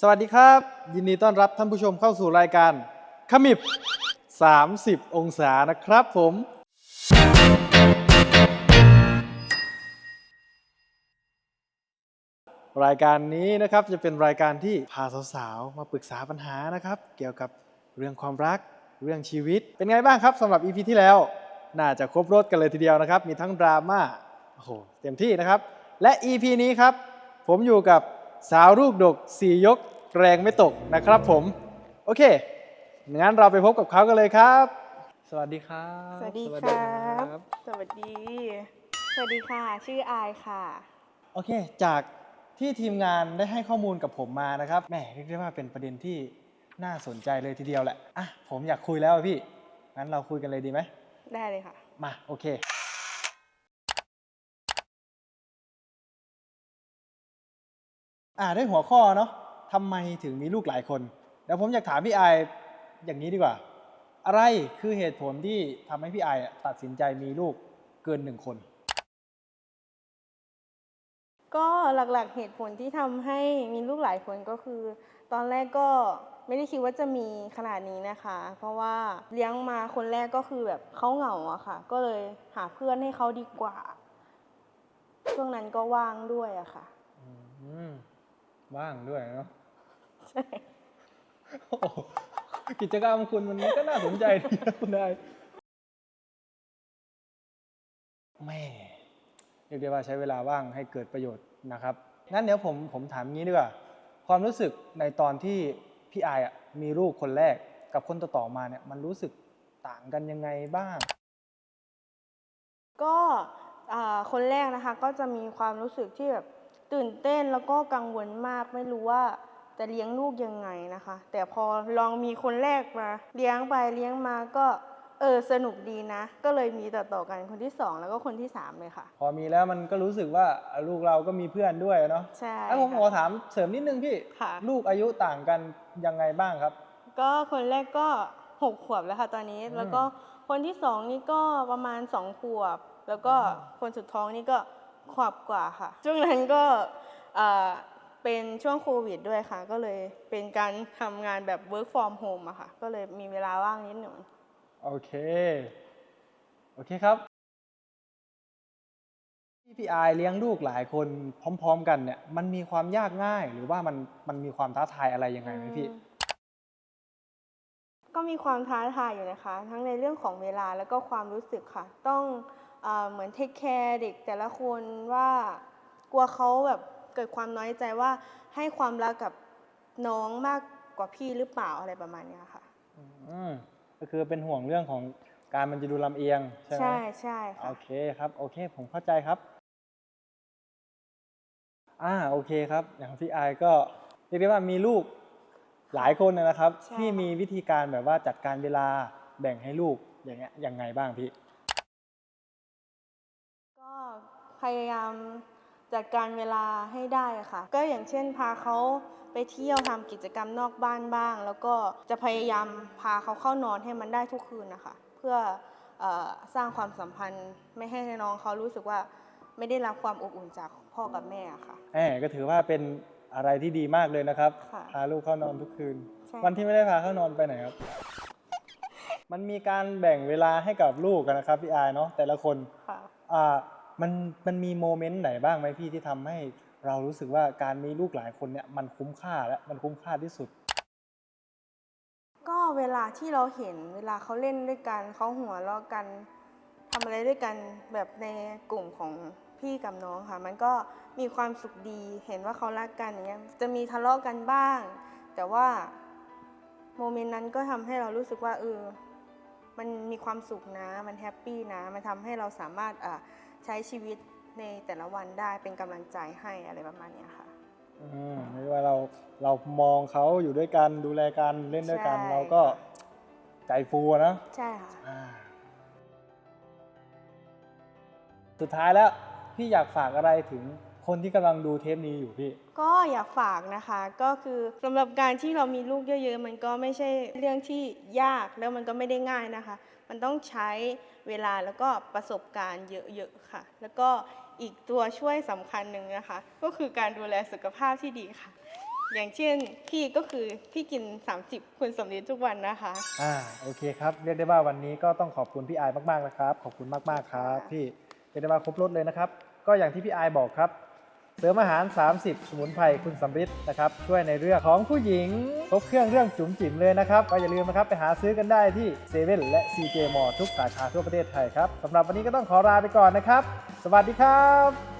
สวัสดีครับ ยินดีต้อนรับท่านผู้ชมเข้าสู่รายการขมิบ 30 องศานะครับผม รายการนี้นะครับจะเป็นรายการที่พาสาวๆ มาปรึกษาปัญหานะครับ เกี่ยวกับเรื่องความรักเรื่องชีวิต เป็นไงบ้างครับสำหรับ EP ที่แล้ว น่าจะครบรถกันเลยทีเดียวนะครับ มีทั้งดราม่าโอ้โหเต็มที่นะครับ และ EP นี้ครับ ผมอยู่กับ สาวลูกดกสี่ยก แรงไม่ตกนะครับผม โอเค งั้นเราไปพบกับเขากันเลยครับ สวัสดีครับสวัสดีสวัสคดีรับ สวัสดี สวัสดีค่ะ ชื่ออายค่ะ โอเค จากที่ทีมงานได้ให้ข้อมูลกับผมมานะครับ แหมเรียกได้ว่าเป็นประเด็นที่น่าสนใจเลยทีเดียวแหละ อะ ผมอยากคุยแล้วอะพี่ งั้นเราคุยกันเลยดีไหมได้เลยค่ะ มา โอเค อ่าได้หัวข้อเนาะทำไมถึงมีลูกหลายคนเดี๋ยวผมอยากถามพี่ไอายอย่างนี้ดีกว่า อะไรคือเหตุผลที่ทำให้พี่ไอายอะตัดสินใจมีลูกเกินหนึ่งคน ก็หลักๆเหตุผลที่ทำให้มีลูกหลายคนก็คือ ตอนแรกก็ไม่ได้คิดว่าจะมีขนาดนี้นะคะ เพราะว่าเลี้ยงมาคนแรกก็คือแบบเขาเหงาอะค่ะ ก็เลยหาเพื่อนให้เขาดีกว่า ช่วงนั้นก็ว่างด้วยอะค่ะ อืม ว่างด้วยเนาะใช่โอ้โหกิจกรรมคุณมันก็น่าสนใจดีนะคุณนายแม่เรียกได้ว่าใช้เวลาว่างให้เกิดประโยชน์นะครับงั้นเดี๋ยวผมผมถามงี้ดีกว่าความรู้สึกในตอนที่พี่อายอะมีลูกคนแรกกับคนต่อๆมาเนี่ยมันรู้สึกต่างกันยังไงบ้าง ก็อ่าคนแรกนะคะก็จะมีความรู้สึกที่แบบ ตื่นเต้นแล้วก็กังวลมากไม่รู้ว่าจะเลี้ยงลูกยังไงนะคะ แต่พอลองมีคนแรกมา เลี้ยงไปเลี้ยงมาก็เออสนุกดีนะ ก็เลยมีต่อๆกันคนที่สองแล้วก็คนที่สามเลยค่ะ พอมีแล้วมันก็รู้สึกว่าลูกเราก็มีเพื่อนด้วยเนาะใช่แล้วผมขอถามเสริมนิดนึงพี่ค่ะลูกอายุต่างกันยังไงบ้างครับ ก็คนแรกก็หกขวบแล้วค่ะตอนนี้อืมแล้วก็คนที่สองนี่ก็ประมาณสองขวบ แล้วก็อืมคนสุดท้องนี่ก็ ขวบกว่าค่ะ ช่วงนั้นก็เอ่อเป็นช่วงโควิดด้วยค่ะ ก็เลยเป็นการทำงานแบบ work from home อะค่ะ ก็เลยมีเวลาว่างนิดหนึ่งโอเค โอเคครับที่พี่อายเลี้ยงลูกหลายคนพร้อม ๆ กันเนี่ย มันมีความยากง่าย หรือว่ามันมันมีความท้าทายอะไรยังไงไหมพี่อืมก็มีความท้าทายอยู่นะคะ ทั้งในเรื่องของเวลาแล้วก็ความรู้สึกค่ะ ต้อง เออเหมือนเทคแคร์เด็กแต่ละคนว่ากลัวเขาแบบเกิดความน้อยใจว่าให้ความรักกับน้องมากกว่าพี่หรือเปล่าอะไรประมาณเนี้ยค่ะอืมก็คือเป็นห่วงเรื่องของการมันจะดูลำเอียงใช่ไหมใช่ใช่โอค่ะเคครับโอเค ผมเข้าใจครับ อ่าโอเคครับ อย่างพี่อายก็เรียกได้ว่ามีลูกหลายคนนะครับใช่ที่มีวิธีการแบบว่าจัดการเวลาแบ่งให้ลูกอย่างเงี้ยยังไงบ้างพี่ พยายามจัดการเวลาให้ได้ค่ะ ก็อย่างเช่นพาเขาไปเที่ยวทำกิจกรรมนอกบ้านบ้าง แล้วก็จะพยายามพาเขาเข้านอนให้มันได้ทุกคืนนะคะ เพื่อเออสร้างความสัมพันธ์ ไม่ให้น้องเขารู้สึกว่าไม่ได้รับความอบอุ่นจากพ่อกับแม่ค่ะแหมก็ถือว่าเป็นอะไรที่ดีมากเลยนะครับ ค่ะพาลูกเข้านอนทุกคืน ใช่วันที่ไม่ได้พาเข้านอนไปไหนครับ มันมีการแบ่งเวลาให้กับลูกกันนะครับพี่อายเนาะแต่ละคนค่ะ อ่า มันมันมีโมเมนต์ไหนบ้างไหมพี่ที่ทำให้เรารู้สึกว่าการมีลูกหลายคนเนี่ยมันคุ้มค่าและมันคุ้มค่าที่สุด ก็เวลาที่เราเห็นเวลาเขาเล่นด้วยกันเขาหัวเราะกันทำอะไรด้วยกันแบบในกลุ่มของพี่กับน้องค่ะ มันก็มีความสุขดีเห็นว่าเขารักกันอย่างเงี้ยจะมีทะเลาะกันบ้าง แต่ว่าโมเมนต์นั้นก็ทำให้เรารู้สึกว่าเออมันมีความสุขนะ มันแฮปปี้นะ มันทำให้เราสามารถอะ ใช้ชีวิตในแต่ละวันได้เป็นกำลังใจให้อะไรประมาณเนี้ยค่ะ อืมไม่ว่าเราเรามองเขาอยู่ด้วยกันดูแลกันเล่นด้วยกัน ใช่ เราก็ใจฟูอะนะใช่ค่ะ อ่าสุดท้ายแล้วพี่อยากฝากอะไรถึง คนที่กำลังดูเทปนี้อยู่พี่ ก็อยากฝากนะคะ ก็คือสำหรับการที่เรามีลูกเยอะๆ มันก็ไม่ใช่เรื่องที่ยากแล้วมันก็ไม่ได้ง่ายนะคะ มันต้องใช้เวลาแล้วก็ประสบการณ์เยอะๆค่ะ แล้วก็อีกตัวช่วยสำคัญหนึ่งนะคะ ก็คือการดูแลสุขภาพที่ดีค่ะ อย่างเช่นพี่ก็คือพี่กิน 30คุณสำลีทุกวันนะคะ อ่าโอเคครับ เรียกได้ว่าวันนี้ก็ต้องขอบคุณพี่อายมากๆนะครับ ขอบคุณมากๆครับ พี่เรียกได้ว่าครบรถเลยนะครับ ก็อย่างที่พี่อายบอกครับเส ริมอาหาร 30 สมุนไพรคุณสำริดนะครับช่วยในเรื่องของผู้หญิงครบเครื่องเรื่องจุ๋มจิ๋มเลยนะครับก็อย่าลืมนะครับไปหาซื้อกันได้ที่เซเว่นและ CJ m ทุกสาขาทั่วประเทศไทยครับสำหรับวันนี้ก็ต้องขอลาไปก่อนนะครับ สวัสดีครับ